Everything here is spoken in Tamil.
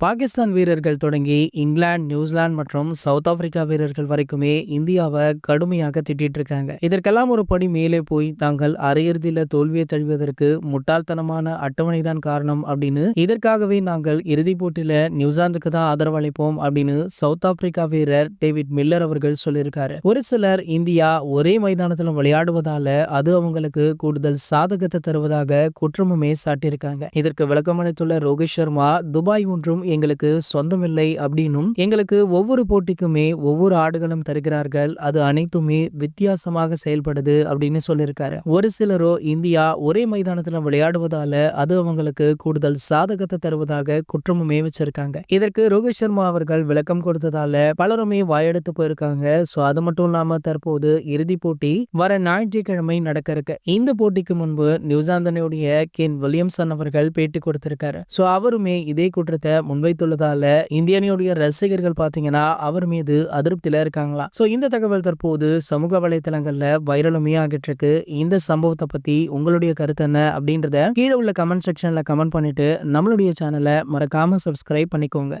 பாகிஸ்தான் வீரர்கள் தொடங்கி இங்கிலாந்து நியூசிலாந்து மற்றும் சவுத் ஆப்பிரிக்கா வீரர்கள் வரைக்குமே இந்தியாவை கடுமையாக திட்டிட்டு இருக்காங்க இதற்கெல்லாம் ஒரு படி மேலே போய் தாங்கள் அரையிறுதியில தோல்வியை தழுவதற்கு முட்டாள்தனமான அட்டவணை தான் காரணம் அப்படின்னு இதற்காகவே நாங்கள் இறுதிப் போட்டியில நியூசிலாந்துக்கு தான் ஆதரவு அளிப்போம் அப்படின்னு சவுத் ஆப்பிரிக்கா வீரர் டேவிட் மில்லர் அவர்கள் சொல்லியிருக்காரு. ஒரு சிலர் இந்தியா ஒரே மைதானத்தில் விளையாடுவதால அது அவங்களுக்கு கூடுதல் சாதகத்தை தருவதாக குற்றமுமே சாட்டியிருக்காங்க. இதற்கு விளக்கமளித்துள்ள ரோஹித் சர்மா துபாய் ஒன்றும் எங்களுக்கு சொந்தமில்லை அப்படின்னும் எங்களுக்கு ஒவ்வொரு போட்டிக்குமே ஒவ்வொரு ஆடுகளும் தருகிறார்கள். அது அனைத்துமே வித்தியாசமாக செயல்படுது அப்படின்னு சொல்லியிருக்காரு. ஒரு சிலரோ இந்தியா ஒரே மைதானத்துல விளையாடுவதால அது அவங்களுக்கு கூடுதல் சாதகத்தை தருவதாக குற்றமுமே வச்சிருக்காங்க. இதற்கு ரோஹித் சர்மா அவர்கள் விளக்கம் கொடுத்ததால பலருமே வாயெடுத்து போயிருக்காங்க. சோ அது மட்டும் இல்லாம தற்போது இறுதி போட்டி வர ஞாயிற்றுக்கிழமை நடக்க இருக்கு இந்த போட்டிக்கு முன்பு நியூசிலாந்தனுடைய கென் வில்லியம்சன் அவர்கள் பேட்டி கொடுத்திருக்காரு. சோ அவருமே இதே குற்றத்தை முன்வைத்துள்ளதால இந்திய அணியுடைய ரசிகர்கள் பாத்தீங்கன்னா அவர் மீது அதிருப்தியில இருக்காங்களா? சோ இந்த தகவல் தற்போது சமூக வலைதளங்கள்ல வைரலுமே ஆகிட்டு இருக்கு. இந்த சம்பவத்தை பத்தி உங்களுடைய கருத்து என்ன அப்படின்றத கீழே உள்ள கமெண்ட் செக்ஷன்ல கமெண்ட் பண்ணிட்டு நம்மளுடைய சேனலை மறக்காம சப்ஸ்கிரைப் பண்ணிக்கோங்க.